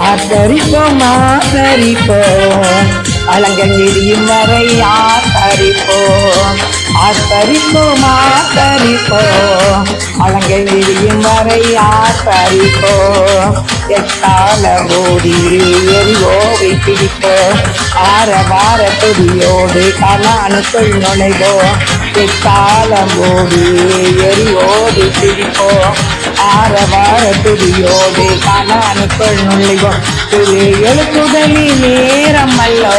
ஆத்தரிப்போம் ஆத்தரிப்போம் அலங்கங்கிரியும் வரை ஆத்தரிப்போம் ஆத்தரிப்போம் ஆத்தரிப்போம் அலங்கங்கிரியும் வரை ஆத்தரிப்போம் எட்டால ஓடி எரிவோவை பிடிப்போம் ஆர வார துடியோடு கலானுக்குள் நுழைவோம். எட்டாலம் எரியோடு சிரிப்போ பிடிப்போம் ஆர வார துடியோடு கலானுக்குள் நுழைவோம் திரு எழுத்துதலி நேரம் அல்லோ?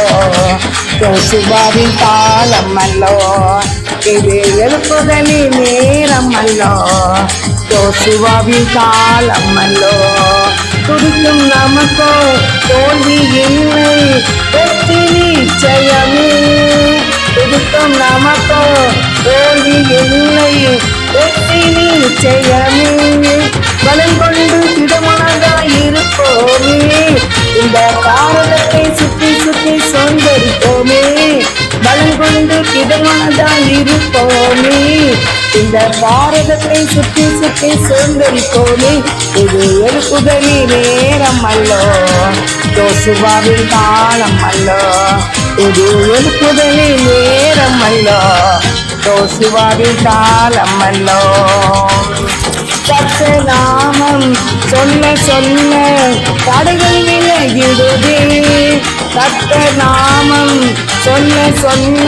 சுபாவின் காலம் அல்லோ? இது எழுப்புதலி நேரம் அல்லோ? யோசுவாவின் காலம் அல்லோ? துடிக்கும் நமக்கோ? தோல்வி இல்லை. வெற்றி நிச்சயமே. துடிக்கும் நமக்கோ? நிச்சயமே. பலம் கொண்டு திடமனதாய் இருப்போமே. இந்த பாரதத்தை சுத்தி சுத்தி சொந்தரிப்போமே பலம் கொண்டு திடமனதாய் இருப்போமே. இந்த பாரதத்தை சுற்றி சுற்றி சுந்தரிப்போமே இது எழுப்புதலி நேரம் அல்லோ. ஜோசுவாவின் காலம் அல்லோ. இது எழுப்புதலி நேரம் அல்லோ. ஜோசுவாவின் காலம் அல்லோ கத்த நாமம் சொல்ல சொல்ல தடைகள் விலகிடுது கத்த நாமம் சொல்ல சொல்ல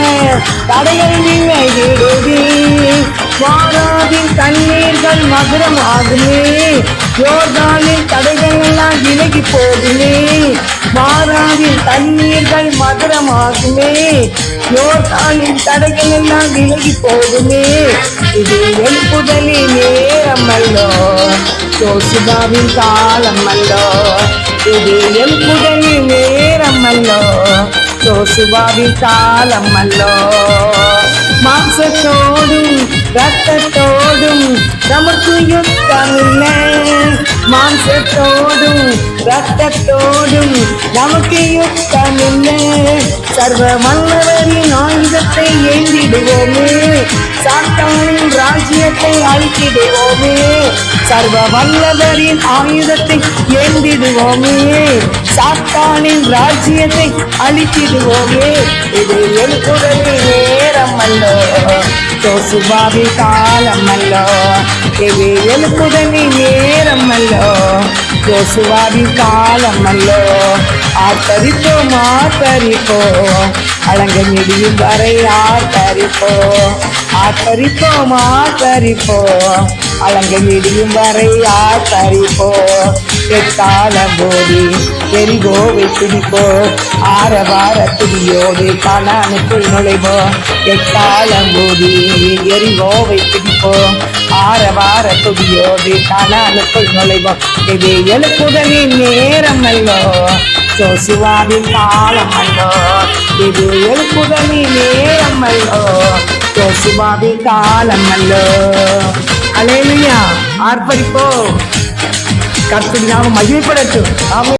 தடைகள் விலகிடுது வாராவின் தண்ணீர்கள் மதுரமாகுமே யோர்தானின் தடைகள் எல்லாம் விலகி போகுமே வாராவின் தண்ணீர்கள் மதுரமாகுமே யோர்தானின் தடைகள் எல்லாம் விலகி போகுமே. இது என் எழுப்புதலி நேரம் அல்லோ ஜோசுபாவின் காலம் அல்லோ. இது என் எழுப்புதலி நேரம் அல்லோ ஜோசுபாவின் காலம் அல்லோ. மாம்சத்தோடும் ரத்தத்தோடும் நமக்கு யுத்தமில்லை மாம்சத்தோடும் ரத்தத்தோடும் நமக்கு யுத்தமில்லை சர்வ வல்லவரின் நாளை ஏந்திடுவோமே. சாத்தானின் ராஜ்யத்தை அழித்திடுவோமே. சர்வ வல்லவரின் ஆயுதத்தை ஏந்திடுவோமே. சாத்தானின் ராஜ்யத்தை அழித்திடுவோமே. இது என் எழுப்புதலின் நேரம் அல்லோ ஜோசுபாவி காலம் அல்லோ இது எழுப்புதலின் நேரம் அல்லோ ஜோசுவாவி காலம் அல்லோ ஆத்தரிப்போம் ஆத்தரிப்போம் அழங்க நெடியும் வரை ஆத்தரிப்போம் ஆத்தரிப்போம் ஆத்தரிப்போம் அழங்க நெடியும் வரை ஆத்தரிப்போம் எட்டாலம் போடி எரிகோவை பிடிப்போம் ஆர வார துடியோடு காணானுக்குள் நுழைவோம் எட்டாலம் போடி எரிகோவை பிடிப்போம் வார வார துடியோடு காலாலுக்குள் நுழைவோம். இது எழுப்புதலின் நேரம் அல்லோ? ஜோசுவாவின் காலம் அல்லோ? இது எழுப்புதலின் நேரம் அல்லோ? ஜோசுவாவின் காலம் அல்லோ? அலேலுயா ஆர்ப்பரிப்போ கர்த்தர் நாம மகிழ்ப்படட்டும் ஆமென்.